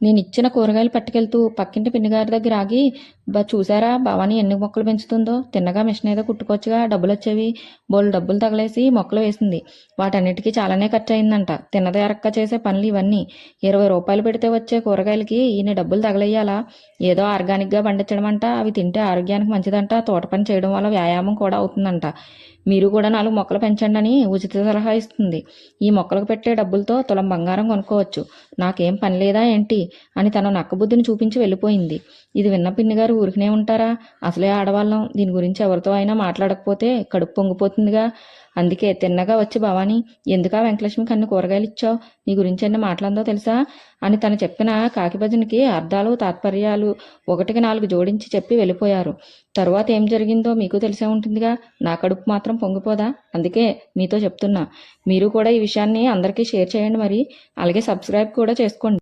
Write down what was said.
నేను ఇచ్చిన కూరగాయలు పట్టుకెళ్తూ పక్కింటి పిన్నిగారి దగ్గర ఆగి బా చూసారా భవాని ఎన్ని మొక్కలు పెంచుతుందో? తిన్నగా మిషన్ ఏదో కుట్టుకోవచ్చుగా డబ్బులు వచ్చేవి. బోళ్ళు డబ్బులు తగలేసి మొక్కలు వేసింది. వాటన్నిటికీ చాలానే ఖర్చు అయిందంట తిన్నదే అరక్క చేసే పనులు ఇవన్నీ. ఇరవై రూపాయలు పెడితే వచ్చే కూరగాయలకి ఈయన డబ్బులు తగలేయాలా ఏదో ఆర్గానిక్గా పండించడం అంట అవి తింటే ఆరోగ్యానికి మంచిదంట తోట పని చేయడం వల్ల వ్యాయామం కూడా అవుతుందంట. మీరు కూడా నాలుగు మొక్కలు పెంచండి అని ఉచిత సలహా ఇస్తుంది. ఈ మొక్కలకు పెట్టే డబ్బులతో తులం బంగారం కొనుక్కోవచ్చు. నాకేం పని లేదా ఏంటి? అని తన నక్కబుద్ధిని చూపించి వెళ్ళిపోయింది. ఇది విన్న పిన్ని గారు ఊరికనే ఉంటారా? అసలే ఆడవాళ్ళం. దీని గురించి ఎవరితో అయినా మాట్లాడకపోతే కడుపు పొంగిపోతుందిగా. అందుకే తిన్నగా వచ్చి భవానీ ఎందుకా వెంకలక్ష్మికి అన్ని కూరగాయలు ఇచ్చావు? నీ గురించి ఎన్ని మాటలందో తెలుసా? అని తను చెప్పిన కాకి భజనకి అర్థాలు తాత్పర్యాలు ఒకటికి నాలుగు జోడించి చెప్పి వెళ్ళిపోయారు. తరువాత ఏం జరిగిందో మీకు తెలిసే ఉంటుందిగా. నా కడుపు మాత్రం పొంగిపోదా? అందుకే మీతో చెప్తున్నా. మీరు కూడా ఈ విషయాన్ని అందరికీ షేర్ చేయండి మరి. అలాగే సబ్స్క్రైబ్ కూడా చేసుకోండి.